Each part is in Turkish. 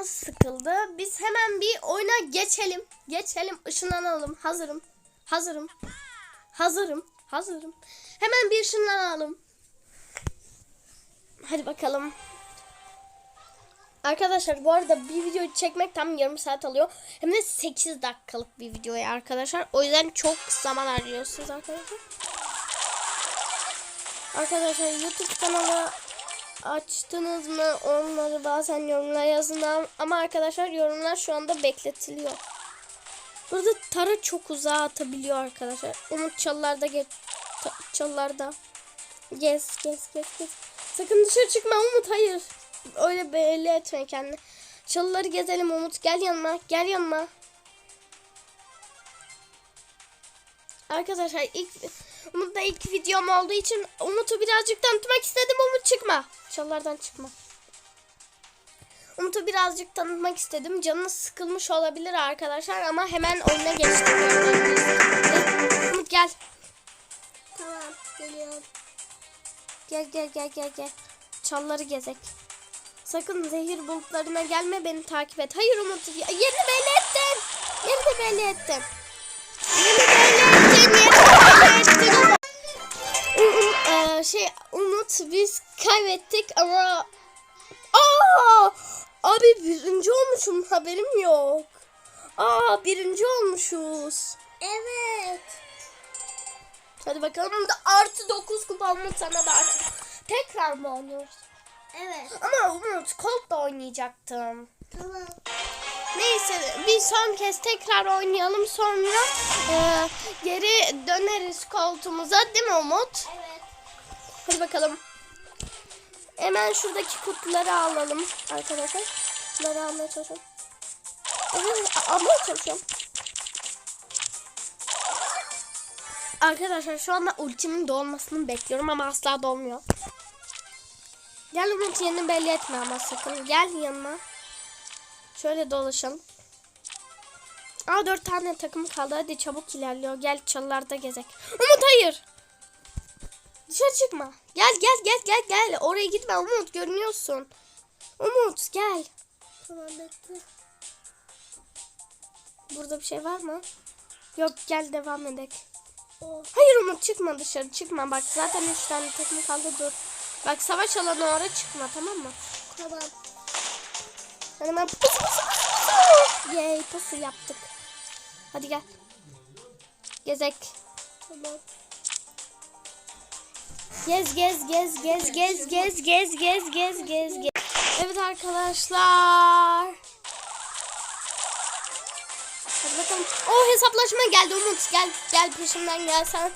canı sıkıldı. Biz hemen bir oyuna geçelim. Geçelim ışınlanalım. Hazırım. Hazırım. Hazırım. Hazırım. Hemen bir ışınlanalım. Hadi bakalım. Arkadaşlar bu arada bir video çekmek tam yarım saat alıyor. Hem de 8 dakikalık bir videoya arkadaşlar. O yüzden çok zaman harcıyorsunuz arkadaşlar. Arkadaşlar YouTube kanalı açtınız mı onları bazen yorumlara yazın ama arkadaşlar yorumlar şu anda bekletiliyor. Burada Tara çok uzağa atabiliyor arkadaşlar. Umut çalılarda geç çalılarda. Gez gez gez gez. Sakın dışarı çıkma Umut hayır. Öyle belli etme kendini. Çalıları gezelim Umut gel yanıma gel yanıma. Arkadaşlar ilk Umut'la ilk videom olduğu için Umut'u birazcık tanıtmak istedim. Umut çıkma. Çalılardan çıkma. Umut'u birazcık tanıtmak istedim. Canı sıkılmış olabilir arkadaşlar ama hemen oyuna geçtik. Umut gel. Tamam geliyorum. Gel gel gel gel gel. Çalları gezek. Sakın zehir bulutlarına gelme beni takip et. Hayır Umut yerini belli ettin. Yerini belli ettin. Yerini belli ettin. Yerini belli ettin. Eee, şey Umut biz kaybettik ama Aa! Abi birinci olmuşum haberim yok. Aa birinci olmuşuz. Evet. Hadi bakalım da artı 9 kupa Umut sana da artı. Tekrar mı oynuyoruz? Evet. Ama Umut Colt da oynayacaktım. Tamam. Neyse bir son kez tekrar oynayalım sonra e, geri döneriz koltuğumuza değil mi Umut? Evet. Hadi bakalım. Hemen şuradaki kutuları alalım arkadaşlar. Kutuları almaya çalışıyorum. Evet, almaya çalışıyorum. Arkadaşlar şu anda ultimin dolmasını bekliyorum ama asla dolmuyor. Gel Umut yerini belli etme ama sakın. Gel yanıma. Şöyle dolaşalım. Aa dört tane takım kaldı. Hadi çabuk ilerliyor. Gel çalılarda gezek. Umut hayır. Dışarı çıkma. Gel gel gel gel gel. Oraya gitme Umut görünüyorsun. Umut gel. Tamam bekle. Burada bir şey var mı? Yok gel devam edek. Oh. Hayır Umut çıkma dışarı çıkma. Bak zaten üç tane takım kaldı dur. Bak savaş alanı oraya çıkma tamam mı? Tamam. Hadi ben pusu pusu pusu. Yay pusu yaptık. Hadi gel. Gezek. Tamam. Gez gez gez gez gez gez gez gez gez gez gez. Evet arkadaşlar. Hadi bakalım. O hesaplaşma geldi Umut. Gel gel peşimden gel sen.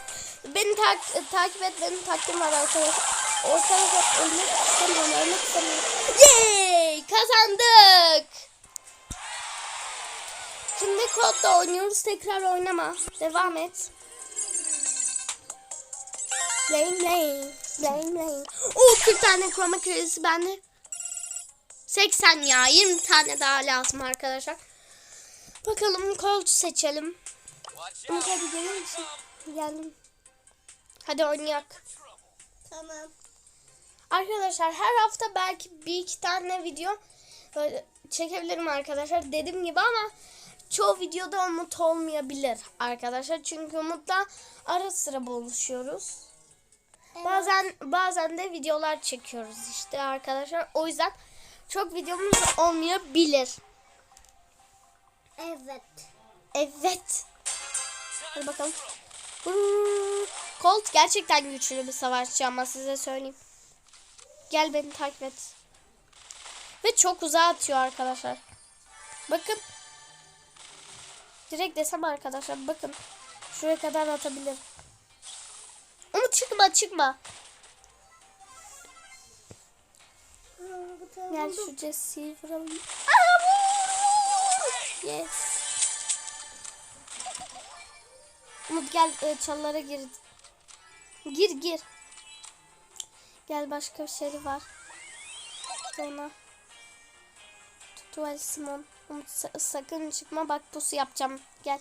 Beni tak takip et. Benim takdim var arkadaşlar. Ortalıkta ölmek istemiyorum. Ölmek istemiyorum. Yay! Kazandık. Şimdi kodda oynuyoruz. Tekrar oynama. Devam et. Lane lane. Lane lane. Oo 40 tane kroma kredisi bende. 80 ya. 20 tane daha lazım arkadaşlar. Bakalım Colt seçelim. Umut hadi gelir misin? Geldim. Hadi oynayak. Tamam. Arkadaşlar her hafta belki bir iki tane video böyle çekebilirim arkadaşlar. Dediğim gibi ama çoğu videoda Umut olmayabilir arkadaşlar. Çünkü Umut'la ara sıra buluşuyoruz. Bazen bazen de videolar çekiyoruz işte arkadaşlar. O yüzden çok videomuz olmayabilir. Evet. Evet. Hadi bakalım. Colt gerçekten güçlü bir savaşçı ama size söyleyeyim. Gel beni takip et. Ve çok uzağa atıyor arkadaşlar. Bakın. Direkt desem arkadaşlar bakın. Şuraya kadar atabilir. Ama çıkma çıkma. Gel şu Jesse'yi vuralım. Aa, vur! Yes. Umut gel e, çalılara gir. Gir gir. Gel başka bir şey var. Sonra. Tutuel Simon. Umut sa- sakın çıkma bak pusu yapacağım. Gel.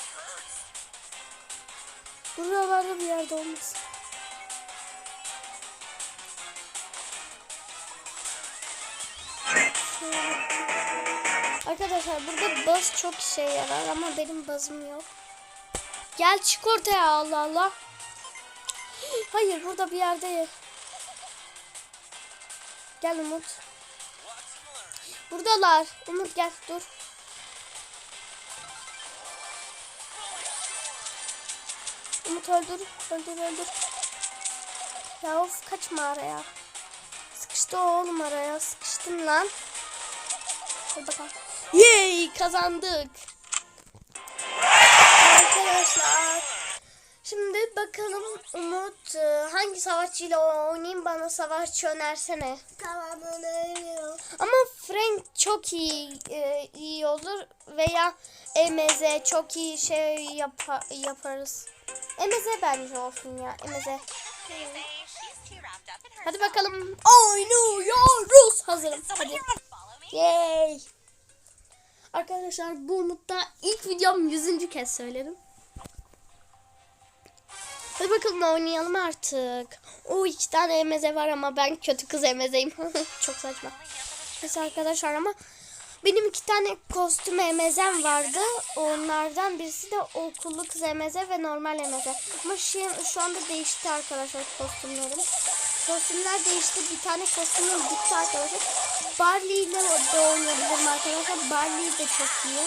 Buralarda bir yerde olmasın. Arkadaşlar burada baz çok işe yarar ama benim bazım yok. Gel çık ortaya Allah Allah. Hayır burada bir yerde. Gel Umut. Buradalar. Umut gel dur. Umut öldür. Öldür öldür. Ya of kaçma araya. Sıkıştı oğlum araya. Sıkıştın lan. Hadi bakalım. Yay kazandık. Bakalım Umut e, hangi savaşçıyla oynayayım bana savaşçı önersene. Tamam öneriyorum. Ama Frank çok iyi e, iyi olur veya Emeze çok iyi şey yapa- yaparız. Emeze bence olsun ya Emeze. Hadi bakalım oynuyoruz. Hazırım. Hadi. Yay. Arkadaşlar bu Umut'ta ilk videom 100. kez söyledim. Bakalım oynayalım artık. O iki tane emeze var ama ben kötü kız emezeyim. Çok saçma. Neyse arkadaşlar ama benim iki tane kostüm emezem vardı. Onlardan birisi de okullu kız emeze ve normal emeze. Ama şu, şu anda değişti arkadaşlar kostümlerim. Kostümler değişti. Bir tane kostümüm gitti arkadaşlar. Barley ile de oynayabilirim arkadaşlar. Barley de çok iyi.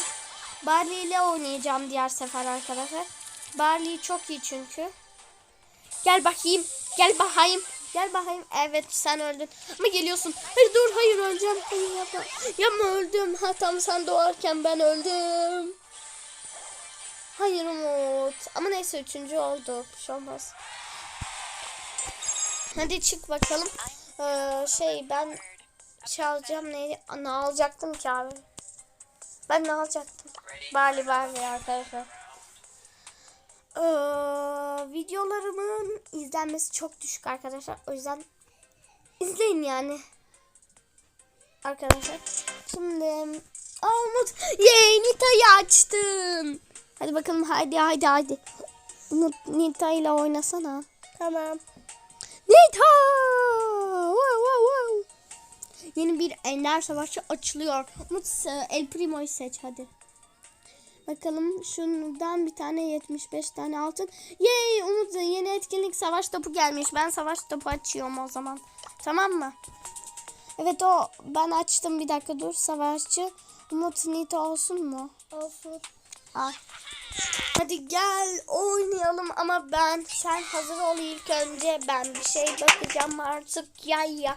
Barley ile oynayacağım diğer sefer arkadaşlar. Barley çok iyi çünkü. Gel bakayım. Gel bakayım. Gel bakayım. Evet sen öldün. Ama geliyorsun. Hayır dur hayır öleceğim. Hayır yapma. Yapma öldüm. Ha tam sen doğarken ben öldüm. Hayır Umut. Ama neyse üçüncü oldu. Bir şey olmaz. Hadi çık bakalım. Ee, şey ben çalacağım neydi? Aa, Ne alacaktım ki abi? Ben ne alacaktım? Bali Bali arkadaşlar. Ee, videolarımın izlenmesi çok düşük arkadaşlar. O yüzden izleyin yani. Arkadaşlar. Şimdi Aa, Umut yay Nita'yı açtın. Hadi bakalım haydi haydi haydi. Umut Nita ile oynasana. Tamam. Nita! Wow, wow, wow. Yeni bir Ender Savaşı açılıyor. Umut El Primo'yu seç hadi. Bakalım şundan bir tane 75 tane altın. Yay Umut yeni etkinlik savaş topu gelmiş. Ben savaş topu açıyorum o zaman. Tamam mı? Evet o ben açtım bir dakika dur savaşçı. Umut Nita olsun mu? Olsun. Al. Hadi gel oynayalım ama ben sen hazır ol ilk önce ben bir şey bakacağım artık ya ya.